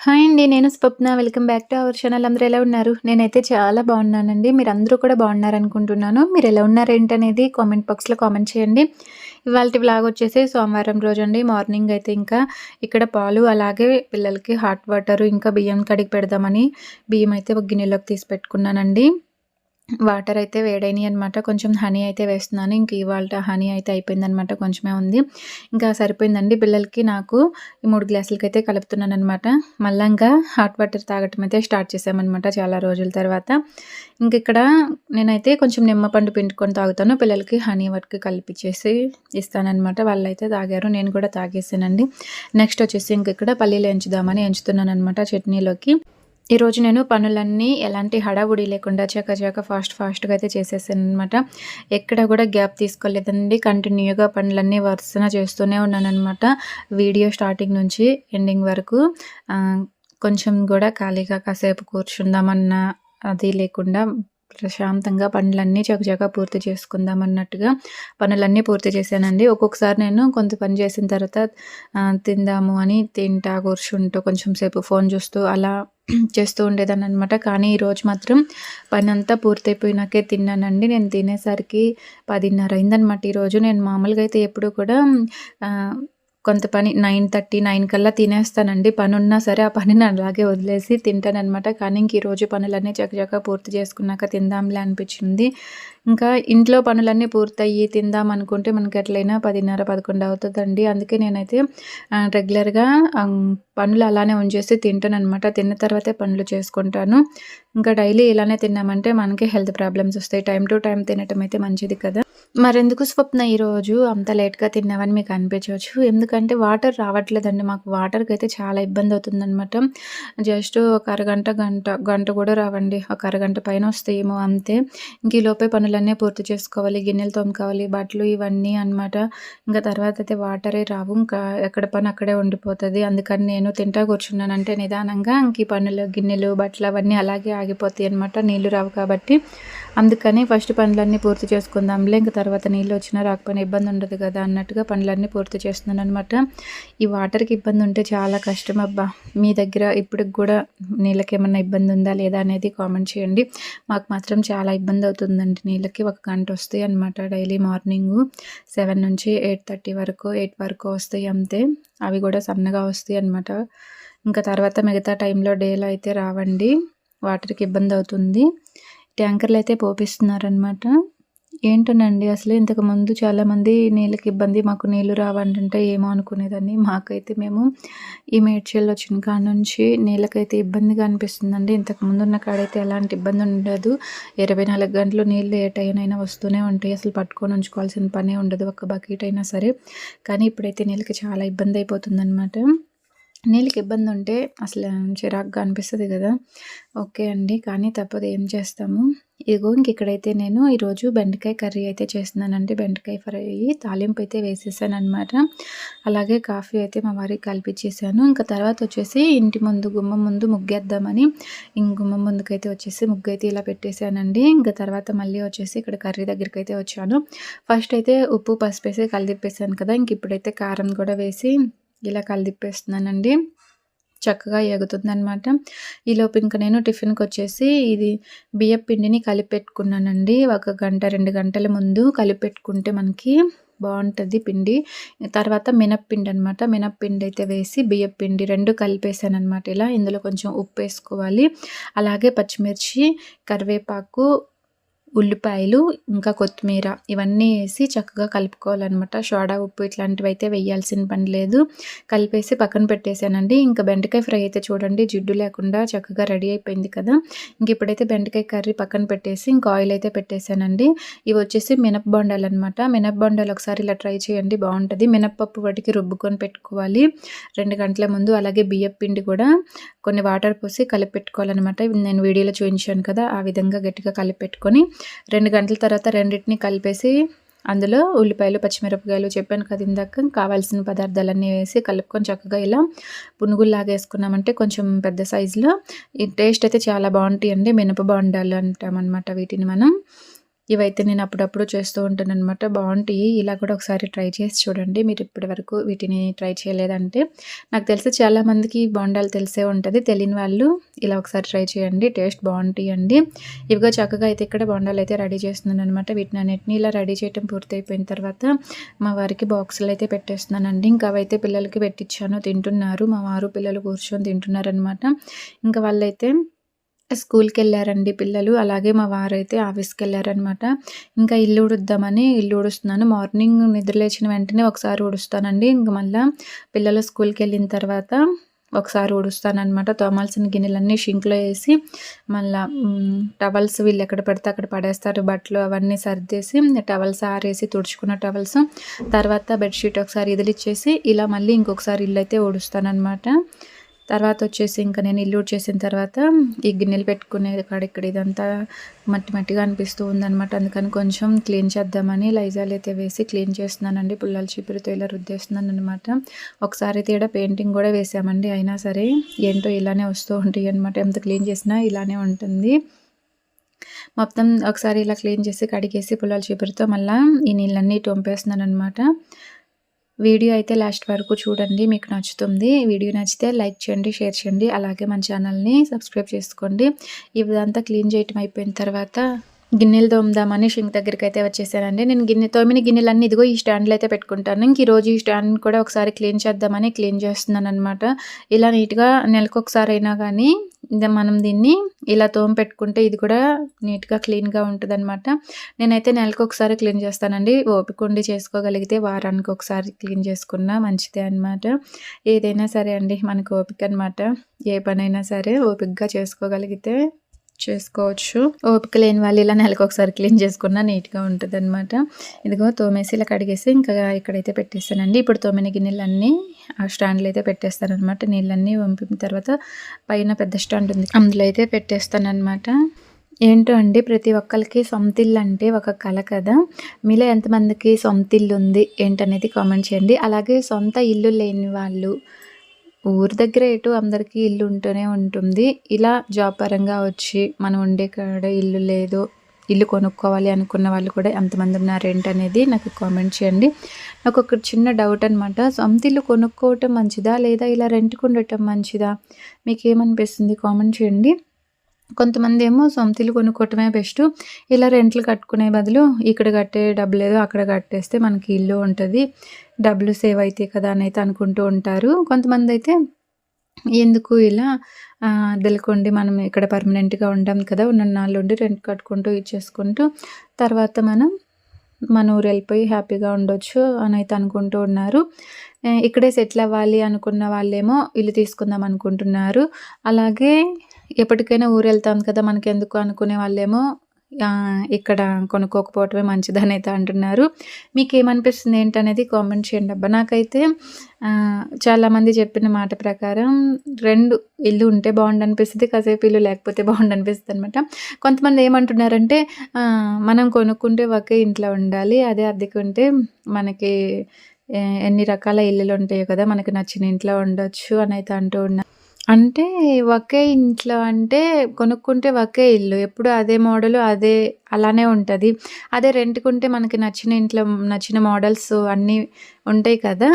Hi అండి. నేను Swapna. Welcome back to our channel. అందరూ ఎలా ఉన్నారు? నేనైతే చాలా బాగున్నానండి. మీరందరూ కూడా బాగున్నారనుకుంటున్నాను. మీరు మీరెలా ఉన్నారేంటనేది కామెంట్ బాక్స్‌లో కామెంట్ చేయండి. ఇవాళ వ్లాగ్ వచ్చేసి సోమవారం రోజు అండి మార్నింగ్ అయితే ఇంకా ఇక్కడ పాలు, అలాగే పిల్లలకి హాట్ వాటరు, ఇంకా బియ్యం కడిగి పెడదామని బియ్యం అయితే ఒక గిన్నెలోకి తీసి పెట్టుకున్నానండి. వాటర్ అయితే వేడైనవి అనమాట కొంచెం హనీ అయితే వేస్తున్నాను. ఇంక ఇవాళ హనీ అయితే అయిపోయిందనమాట కొంచెమే ఉంది. ఇంకా సరిపోయిందండి పిల్లలకి నాకు. ఈ మూడు గ్లాసులకి అయితే కలుపుతున్నాను అనమాట మళ్ళీ ఇంకా హాట్ వాటర్ తాగటం అయితే స్టార్ట్ చేసామన్నమాట చాలా రోజుల తర్వాత. ఇంక ఇక్కడ నేనైతే కొంచెం నిమ్మపండు పిండుకొని తాగుతాను. పిల్లలకి హనీ వర్క్ కలిపిచ్చేసి ఇస్తానమాట వాళ్ళు అయితే తాగారు. నేను కూడా తాగేసానండి. నెక్స్ట్ వచ్చేసి ఇంక ఇక్కడ పల్లీలు ఎంచుదామని ఎంచుతున్నాను అనమాట చట్నీలోకి. ఈరోజు నేను పనులన్నీ ఎలాంటి హడావుడి లేకుండా చకచక ఫాస్ట్ ఫాస్ట్గా అయితే చేసేసాను అనమాట ఎక్కడ కూడా గ్యాప్ తీసుకోలేదండి. కంటిన్యూగా పనులన్నీ వరుసన చేస్తూనే ఉన్నానమాట వీడియో స్టార్టింగ్ నుంచి ఎండింగ్ వరకు కొంచెం కూడా ఖాళీగా కాసేపు కూర్చుందామన్న అది లేకుండా ప్రశాంతంగా పనులన్నీ చకచక పూర్తి చేసుకుందాం అన్నట్టుగా పనులన్నీ పూర్తి చేశానండి. ఒక్కొక్కసారి నేను కొంత పని చేసిన తర్వాత తిందాము అని తింటా కూర్చుంటూ కొంచెం సేపు ఫోన్ చూస్తూ అలా చేస్తూ ఉండేదాన్ని అనమాట కానీ ఈరోజు మాత్రం పని అంతా పూర్తయిపోయినాకే తిన్నానండి. నేను తినేసరికి పదిన్నర అయిందనమాట ఈరోజు. నేను మామూలుగా అయితే ఎప్పుడు కూడా కొంత పని నైన్ థర్టీ నైన్ కల్లా తినేస్తానండి. పని ఉన్నా సరే ఆ పనిని అలాగే వదిలేసి తింటానమాట కానీ ఇంక ఈరోజు పనులన్నీ చక్కచక్క పూర్తి చేసుకున్నాక తిందాంలే అనిపించింది. ఇంకా ఇంట్లో పనులన్నీ పూర్తయ్యి తిందాం అనుకుంటే మనకి ఎట్లయినా పదిన్నర పదకొండు అవుతుందండి. అందుకే నేనైతే రెగ్యులర్గా పనులు అలానే ఉంచేసి తింటాను అనమాట తిన్న తర్వాతే పనులు చేసుకుంటాను. ఇంకా డైలీ ఇలానే తిన్నామంటే మనకి హెల్త్ ప్రాబ్లమ్స్ వస్తాయి. టైం టు టైం తినటం అయితే మంచిది కదా. మరెందుకు స్వప్న ఈరోజు అంత లేట్గా తిన్నామని మీకు అనిపించవచ్చు. ఎందుకంటే వాటర్ రావట్లేదండి. మాకు వాటర్కి అయితే చాలా ఇబ్బంది అవుతుందనమాట జస్ట్ ఒక అరగంట గంట గంట కూడా రావండి. ఒక అరగంట పైన వస్తాయేమో అంతే. ఇంక ఈ లోపే పనులన్నీ పూర్తి చేసుకోవాలి. గిన్నెలు తోముకోవాలి. బట్టలు ఇవన్నీ అనమాట ఇంకా తర్వాత అయితే వాటరే రావు. ఇంకా ఎక్కడ పని అక్కడే ఉండిపోతుంది. అందుకని నేను తింటా కూర్చున్నానంటే నిదానంగా ఇంక ఈ పనులు గిన్నెలు బట్టలు అవన్నీ అలాగే ఆగిపోతాయి అనమాట నీళ్ళు రావు కాబట్టి. అందుకని ఫస్ట్ పనులన్నీ పూర్తి చేసుకుందాంలే. ఇంకా తర్వాత నీళ్ళు వచ్చినా రాకపోయినా ఇబ్బంది ఉండదు కదా అన్నట్టుగా పనులన్నీ పూర్తి చేస్తున్నాను అనమాట ఈ వాటర్కి ఇబ్బంది ఉంటే చాలా కష్టం అబ్బా. మీ దగ్గర ఇప్పటికి కూడా నీళ్ళకి ఏమన్నా ఇబ్బంది ఉందా లేదా అనేది కామెంట్ చేయండి. మాకు మాత్రం చాలా ఇబ్బంది అవుతుందండి. నీళ్ళకి ఒక గంట వస్తాయి అనమాట డైలీ మార్నింగ్. సెవెన్ నుంచి ఎయిట్ థర్టీ వరకు ఎయిట్ వరకు వస్తాయి అంతే. అవి కూడా సన్నగా వస్తాయి అనమాట ఇంకా తర్వాత మిగతా టైంలో డేలో అయితే రావండి. వాటర్కి ఇబ్బంది అవుతుంది. ట్యాంకర్లు అయితే పోపిస్తున్నారనమాట ఏంటోనండి అసలు ఇంతకుముందు చాలామంది నీళ్ళకి ఇబ్బంది మాకు నీళ్ళు రావంటే ఏమో అనుకునేదాన్ని. మాకైతే మేము ఈ మేడ్చల్ వచ్చిన కాడ నుంచి నీళ్ళకైతే ఇబ్బందిగా అనిపిస్తుందండి. ఇంతకుముందు ఉన్న కాడైతే ఎలాంటి ఇబ్బంది ఉండదు. ఇరవై నాలుగు గంటలు నీళ్ళు ఏ టైం వస్తూనే ఉంటాయి. అసలు పట్టుకొని ఉంచుకోవాల్సిన పనే ఉండదు. ఒక బకెట్ అయినా సరే. కానీ ఇప్పుడైతే నీళ్ళకి చాలా ఇబ్బంది అయిపోతుందన్నమాట. నీళ్ళకి ఇబ్బంది ఉంటే అసలు చిరాకుగా అనిపిస్తుంది కదా. ఓకే అండి కానీ తప్పదు ఏం చేస్తాము? ఇదిగో ఇంక ఇక్కడైతే నేను ఈరోజు బెండకాయ కర్రీ అయితే చేస్తున్నానండి. బెండకాయ ఫ్రై తాలింపు అయితే వేసేసాను అనమాట అలాగే కాఫీ అయితే మా వారికి కల్పించేసాను ఇంకా తర్వాత వచ్చేసి ఇంటి ముందు గుమ్మ ముందు ముగ్గేద్దామని ఇంక గుమ్మ ముందుకైతే వచ్చేసి ముగ్గు అయితే ఇలా పెట్టేశానండి ఇంకా తర్వాత మళ్ళీ వచ్చేసి ఇక్కడ కర్రీ దగ్గరికి అయితే వచ్చాను. ఫస్ట్ అయితే ఉప్పు పసుపు వేసి కలిదిప్పేసాను కదా. ఇంక ఇప్పుడైతే కారం కూడా వేసి ఇలా కలిదిప్పేస్తున్నానండి చక్కగా ఎగుతుందనమాట ఈలోపు ఇంకా నేను టిఫిన్కి వచ్చేసి ఇది బియ్యం పిండిని కలిపెట్టుకున్నానండి. ఒక గంట రెండు గంటల ముందు కలిపెట్టుకుంటే మనకి బాగుంటుంది పిండి. తర్వాత మినప్పిండి అనమాట మినప్పిండి అయితే వేసి బియ్యం పిండి రెండు కలిపేసాను అనమాట ఇలా ఇందులో కొంచెం ఉప్పు వేసుకోవాలి. అలాగే పచ్చిమిర్చి కరివేపాకు ఉల్లిపాయలు ఇంకా కొత్తిమీర ఇవన్నీ వేసి చక్కగా కలుపుకోవాలన్నమాట. సోడా ఉప్పు ఇట్లాంటివి అయితే వేయాల్సిన పని లేదు. కలిపేసి పక్కన పెట్టేశానండి. ఇంకా బెండకాయ ఫ్రై అయితే చూడండి జిడ్డు లేకుండా చక్కగా రెడీ అయిపోయింది కదా. ఇంక ఇప్పుడైతే బెండకాయ కర్రీ పక్కన పెట్టేసి ఇంకా ఆయిల్ అయితే పెట్టేశానండి. ఇవి వచ్చేసి మినప బొండాలు అనమాట మినప బొండాలు ఒకసారి ఇలా ట్రై చేయండి బాగుంటుంది. మినప్పప్పు వాటికి రుబ్బుకొని పెట్టుకోవాలి. రెండు గంటల ముందు అలాగే బియ్యం పిండి కూడా కొన్ని వాటర్ పోసి కలిపి పెట్టుకోవాలన్నమాట నేను వీడియోలో చూపించాను కదా ఆ విధంగా గట్టిగా కలిపి పెట్టుకొని రెండు గంటల తర్వాత రెండింటిని కలిపేసి అందులో ఉల్లిపాయలు పచ్చిమిరపకాయలు చెప్పాను కదా ఇందాక. కావాల్సిన పదార్థాలన్నీ వేసి కలుపుకొని చక్కగా ఇలా పునుగుల్లాగా వేసుకున్నామంటే కొంచెం పెద్ద సైజులో. ఈ టేస్ట్ అయితే చాలా బాగుంటాయండి. మినప బాగుండాలి అంటామన్నమాట వీటిని మనం. ఇవైతే నేను అప్పుడప్పుడు చేస్తూ ఉంటాను అనమాట బాగుంటాయి. ఇలా కూడా ఒకసారి ట్రై చేసి చూడండి. మీరు ఇప్పటి వరకు వీటిని ట్రై చేయలేదంటే నాకు తెలిసి చాలామందికి బోండాలు తెలిసే ఉంటుంది. తెలియని వాళ్ళు ఇలా ఒకసారి ట్రై చేయండి. టేస్ట్ బాగుంటాయి అండి. ఇవిగా చక్కగా అయితే ఇక్కడ బోండాలు అయితే రెడీ చేస్తున్నాను అనమాట వీటిని అన్నిటిని ఇలా రెడీ చేయడం పూర్తయిపోయిన తర్వాత మా వారికి బాక్సులు అయితే పెట్టేస్తున్నానండి. ఇంకా అవైతే పిల్లలకి పెట్టించాను తింటున్నారు. మా వారు పిల్లలు కూర్చొని తింటున్నారు అనమాట ఇంకా వాళ్ళైతే స్కూల్కి వెళ్ళారండి పిల్లలు. అలాగే మా వారైతే ఆఫీస్కి వెళ్ళారనమాట ఇంకా ఇల్లు ఉడుద్దామని ఇల్లు ఉడుస్తున్నాను. మార్నింగ్ నిద్రలేచిన వెంటనే ఒకసారి ఉడుస్తానండి. ఇంక మళ్ళీ పిల్లలు స్కూల్కి వెళ్ళిన తర్వాత ఒకసారి ఉడుస్తానమాట తోమాల్సిన గిన్నెలన్నీ షింక్లో వేసి మళ్ళీ టవల్స్ వీళ్ళు ఎక్కడ పెడితే అక్కడ పడేస్తారు. బట్టలు అవన్నీ సర్దేసి టవల్స్ ఆరేసి తుడుచుకున్న టవల్స్. తర్వాత బెడ్షీట్ ఒకసారి ఇదిలిచ్చేసి ఇలా మళ్ళీ ఇంకొకసారి ఇల్లు అయితే ఉడుస్తానమాట తర్వాత వచ్చేసి ఇంకా నేను ఇల్లు చేసిన తర్వాత ఈ గిన్నెలు పెట్టుకునే కాడ ఇక్కడ ఇదంతా మట్టి మట్టిగా అనిపిస్తూ ఉందనమాట అందుకని కొంచెం క్లీన్ చేద్దామని లైజాలు అయితే వేసి క్లీన్ చేస్తున్నానండి. పుల్లల చీపురుతో ఇలా రుద్దేస్తున్నాను అనమాట ఒకసారి తేడా పెయింటింగ్ కూడా వేసామండి. అయినా సరే ఏంటో ఇలానే వస్తూ ఉంటాయి అనమాట ఎంత క్లీన్ చేసినా ఇలానే ఉంటుంది. మొత్తం ఒకసారి ఇలా క్లీన్ చేసి కడిగేసి పుల్లల చీపురితో మళ్ళీ ఈ నీళ్ళన్నీ టొంపేస్తున్నాను అనమాట వీడియో అయితే లాస్ట్ వరకు చూడండి మీకు నచ్చుతుంది. వీడియో నచ్చితే లైక్ చేయండి షేర్ చేయండి. అలాగే మన ఛానల్ని సబ్స్క్రైబ్ చేసుకోండి. ఇదంతా క్లీన్ చేయటం అయిపోయిన తర్వాత గిన్నెలు తోముదామని షింక్ దగ్గరికి అయితే వచ్చేసానండి. నేను గిన్నె తోమిన గిన్నెలన్నీ ఇదిగో ఈ స్టాండ్లో అయితే పెట్టుకుంటాను. ఇంక ఈరోజు ఈ స్టాండ్ కూడా ఒకసారి క్లీన్ చేద్దామని క్లీన్ చేస్తున్నాను అనమాట ఇలా నీట్గా నెలకు ఒకసారి అయినా కానీ మనం దీన్ని ఇలా తోమ పెట్టుకుంటే ఇది కూడా నీట్గా క్లీన్గా ఉంటుంది అనమాట నేనైతే నెలకు ఒకసారి క్లీన్ చేస్తానండి. ఓపిక ఉండి చేసుకోగలిగితే వారానికి ఒకసారి క్లీన్ చేసుకున్నా మంచిదే అనమాట ఏదైనా సరే అండి మనకు ఓపిక అనమాట ఏ పనైనా సరే ఓపికగా చేసుకోగలిగితే చేసుకోవచ్చు. ఓపిక లేని వాళ్ళు ఇలా నెలకు ఒకసారి క్లీన్ చేసుకున్నా నీట్గా ఉంటుంది అనమాట ఇదిగో తోమేసి ఇలా కడిగేసి ఇంకా ఇక్కడైతే పెట్టేస్తానండి. ఇప్పుడు తోమిన గిన్నెలన్నీ ఆ స్టాండ్లో అయితే పెట్టేస్తాను అనమాట నీళ్ళన్నీ వంపిన తర్వాత పైన పెద్ద స్టాండ్ ఉంది. అందులో అయితే పెట్టేస్తానమాట ఏంటో అండి ప్రతి ఒక్కరికి సొంత ఇల్లు అంటే ఒక కళ కదా. మీలో ఎంతమందికి సొంతిల్లు ఉంది ఏంటనేది కామెంట్ చేయండి. అలాగే సొంత ఇల్లు లేని వాళ్ళు ఊరి దగ్గర ఎటు అందరికీ ఇల్లు ఉంటూనే ఉంటుంది. ఇలా జాబ్ పరంగా వచ్చి మనం ఉండే కాడ ఇల్లు లేదు ఇల్లు కొనుక్కోవాలి అనుకున్న వాళ్ళు కూడా ఎంతమంది ఉన్నారు ఏంటనేది నాకు కామెంట్ చేయండి. నాకు ఒక చిన్న డౌట్ అనమాట సొంత ఇల్లు కొనుక్కోవటం మంచిదా లేదా ఇలా రెంట్కి ఉండటం మంచిదా? మీకు ఏమనిపిస్తుంది కామెంట్ చేయండి. కొంతమంది ఏమో సొంతలు కొనుక్కోవటమే బెస్ట్. ఇలా రెంట్లు కట్టుకునే బదులు ఇక్కడ కట్టే డబ్బులు ఏదో అక్కడ కట్టేస్తే మనకి ఇల్లు ఉంటుంది. డబ్బులు సేవ్ అవుతాయి కదా అని అయితే అనుకుంటూ ఉంటారు. కొంతమంది అయితే ఎందుకు ఇలా అద్దెలకొండి మనం ఇక్కడ పర్మనెంట్గా ఉంటాం కదా ఉన్న నాళ్ళు ఉండి రెంట్ కట్టుకుంటూ ఇచ్చేసుకుంటూ తర్వాత మనం మన ఊరు వెళ్ళిపోయి హ్యాపీగా ఉండొచ్చు అని అయితే అనుకుంటూ ఉన్నారు. ఇక్కడే సెటిల్ అవ్వాలి అనుకున్న వాళ్ళేమో ఇల్లు తీసుకుందాం అనుకుంటున్నారు. అలాగే ఎప్పటికైనా ఊరు వెళ్తాం కదా మనకి ఎందుకు అనుకునే వాళ్ళేమో ఇక్కడ కొనుక్కోకపోవటమే మంచిదని అయితే అంటున్నారు. మీకు ఏమనిపిస్తుంది ఏంటనేది కామెంట్ చేయండి అబ్బా. నాకైతే చాలామంది చెప్పిన మాట ప్రకారం రెండు ఇల్లు ఉంటే బాగుండు అనిపిస్తుంది కాసేపు ఇల్లు లేకపోతే బాగుండు అనిపిస్తుంది అనమాట కొంతమంది ఏమంటున్నారంటే మనం కొనుక్కుంటే ఒకే ఇంట్లో ఉండాలి అదే అద్దెకుంటే మనకి ఎన్ని రకాల ఇల్లులు ఉంటాయో కదా మనకి నచ్చిన ఇంట్లో ఉండొచ్చు అని అయితే అంటూ ఉన్నారు. అంటే ఒకే ఇంట్లో అంటే కొనుక్కుంటే ఒకే ఇల్లు. ఎప్పుడు అదే మోడలు అదే అలానే ఉంటుంది అదే రెంట్‌కుంటే మనకి నచ్చిన ఇంట్లో నచ్చిన మోడల్స్ అన్నీ ఉంటాయి కదా!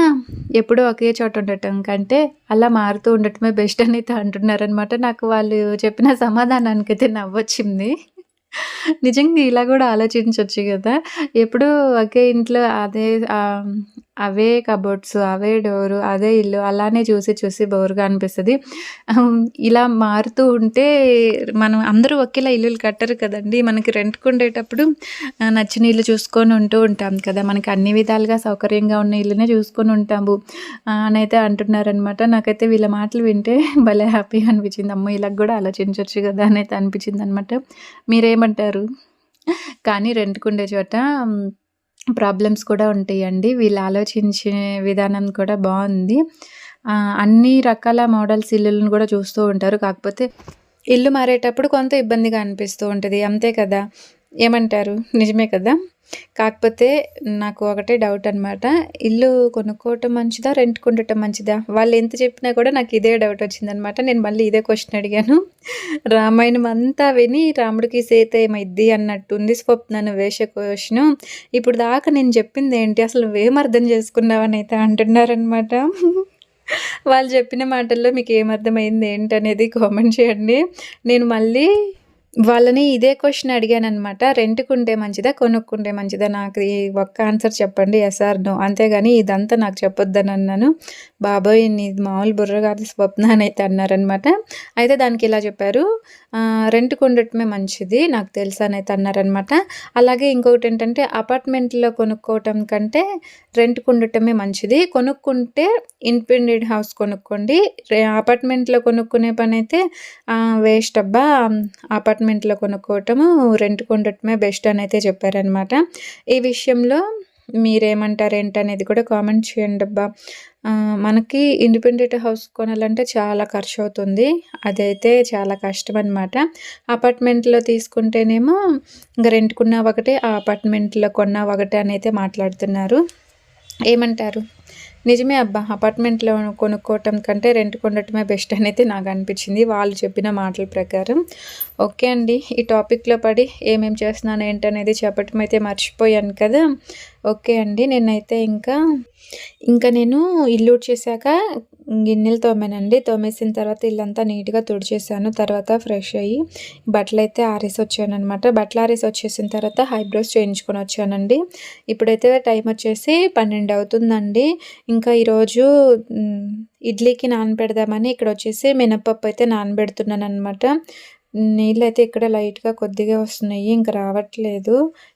ఎప్పుడూ ఒకే చోట ఉండటం కంటే అలా మారుతూ ఉండటమే బెస్ట్ అని అయితే అంటున్నారనమాట. నాకు వాళ్ళు చెప్పిన సమాధానానికైతే నవ్వొచ్చింది. నిజంగా ఇలా కూడా ఆలోచించవచ్చు కదా! ఎప్పుడూ ఒకే ఇంట్లో అదే అవే కబోర్డ్స్, అవే డోరు, అదే ఇల్లు అలానే చూసి చూసి బోర్‌గా అనిపిస్తుంది ఇలా మారుతూ ఉంటే మనం అందరూ ఒకేలా ఇల్లులు కట్టరు కదండీ! మనకి రెంట్‌కుండేటప్పుడు నచ్చిన ఇల్లు చూసుకొని ఉంటూ ఉంటాం కదా! మనకి అన్ని విధాలుగా సౌకర్యంగా ఉన్న ఇల్లునే చూసుకొని ఉంటాము అని అయితే అంటున్నారనమాట. నాకైతే వీళ్ళ మాటలు వింటే భలే హ్యాపీగా అనిపించింది. అమ్మ ఇలా కూడా ఆలోచించవచ్చు కదా! అనైతే అనిపించిందనమాట. మీరేమంటారు? కానీ రెంట్‌కుండే చోట ప్రాబ్లమ్స్ కూడా ఉంటాయండి. వీళ్ళు ఆలోచించే విధానం కూడా బాగుంది అన్ని రకాల మోడల్స్ ఇల్లులను కూడా చూస్తూ ఉంటారు. కాకపోతే ఇల్లు మారేటప్పుడు కొంత ఇబ్బందిగా అనిపిస్తూ ఉంటుంది. అంతే కదా! ఏమంటారు? నిజమే కదా? కాకపోతే నాకు ఒకటే డౌట్ అనమాట ఇల్లు కొనుక్కోవటం మంచిదా రెంట్ కొండటం మంచిదా? వాళ్ళు ఎంత చెప్పినా కూడా నాకు ఇదే డౌట్ వచ్చిందనమాట నేను మళ్ళీ ఇదే క్వశ్చన్ అడిగాను. రామాయణం అంతా విని రాముడికి సీత ఏమైద్ది అన్నట్టుంది స్వప్నను వేష క్వశ్చన్. ఇప్పుడు దాకా నేను చెప్పింది ఏంటి? అసలు నువ్వేం అర్థం చేసుకున్నావని అయితే అంటున్నారనమాట వాళ్ళు చెప్పిన మాటల్లో మీకు ఏమర్థమైంది ఏంటనేది కామెంట్ చేయండి. నేను మళ్ళీ వాళ్ళని ఇదే క్వశ్చన్ అడిగానమాట రెంట్‌కుంటే మంచిదా? కొనుక్కుంటే మంచిదా? నాకు ఈ ఒక్క ఆన్సర్ చెప్పండి. Yes or no. అంతేగాని ఇదంతా నాకు చెప్పొద్దని అన్నాను. బాబోయ్! నీది మామూలు బుర్ర కాదు స్వప్న అని అయితే అన్నారనమాట. అయితే దానికి ఇలా చెప్పారు. రెంట్కు ఉండటమే మంచిది నాకు అని అయితే అన్నారనమాట. అలాగే ఇంకొకటి ఏంటంటే అపార్ట్మెంట్‌లో కొనుక్కోవటం కంటే రెంట్కు ఉండటమే మంచిది. కొనుక్కుంటే ఇండిపెండెంట్ హౌస్ కొనుక్కోండి. అపార్ట్మెంట్‌లో కొనుక్కునే పని అయితే వేస్ట్ అబ్బా! అపార్ట్మెంట్ అపార్ట్మెంట్లో కొనుక్కోవటము రెంట్ ఉండటమే బెస్ట్ అని అయితే చెప్పారనమాట. ఈ విషయంలో మీరేమంటారు ఏంటనేది కూడా కామెంట్ చేయండి అబ్బా. మనకి ఇండిపెండెంట్ హౌస్ కొనాలంటే చాలా ఖర్చు అవుతుంది అదైతే చాలా కష్టం అనమాట అపార్ట్మెంట్లో తీసుకుంటేనేమో ఇంకా రెంట్కున్నా ఒకటే ఆ అపార్ట్మెంట్లో కొన్నా ఒకటే అని అయితే మాట్లాడుతున్నారు. ఏమంటారు? నిజమే అబ్బా అపార్ట్మెంట్లో కొనుక్కోవటం కంటే రెంట్ కొనటమే బెస్ట్ అని అయితే నాకు అనిపించింది. వాళ్ళు చెప్పిన మాటల ప్రకారం. ఓకే అండి ఈ టాపిక్లో పడి ఏమేమి చేస్తున్నాను ఏంటనేది చెప్పటం అయితే మర్చిపోయాను కదా. ఓకే అండి నేనైతే ఇంకా ఇంకా నేను ఇల్లు చేశాక గిన్నెలు తోమానండి. తోమేసిన తర్వాత ఇల్లంతా నీట్గా తుడిచేసాను. తర్వాత ఫ్రెష్ అయ్యి బట్టలు అయితే ఆరేసి వచ్చాను అనమాట బట్టలు ఆరేసి వచ్చేసిన తర్వాత హైబ్రోస్ చేయించుకొని వచ్చానండి ఇప్పుడైతే టైం వచ్చేసి పన్నెండు అవుతుందండి ఇంకా ఈరోజు ఇడ్లీకి నానబెడదామని ఇక్కడ వచ్చేసి మినపప్పు అయితే నానబెడుతున్నాను అనమాట నీళ్ళు అయితే ఇక్కడ లైట్గా కొద్దిగా వస్తున్నాయి. ఇంకా రావట్లేదు.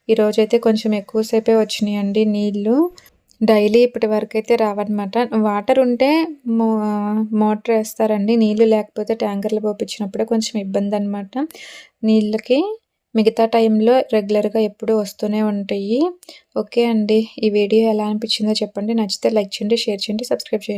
ఈరోజైతే కొంచెం ఎక్కువసేపే వచ్చినాయండి నీళ్ళు. డైలీ ఇప్పటి వరకు అయితే రావన్నమాట. వాటర్ ఉంటే మో మోటర్ వేస్తారండి. నీళ్ళు లేకపోతే ట్యాంకర్లు పోపించినప్పుడే కొంచెం ఇబ్బంది అనమాట నీళ్ళకి మిగతా టైంలో రెగ్యులర్గా ఎప్పుడూ వస్తూనే ఉంటాయి. ఓకే అండి. ఈ వీడియో ఎలా అనిపించిందో చెప్పండి. నచ్చితే లైక్ చేయండి షేర్ చేయండి సబ్స్క్రైబ్ చేయండి.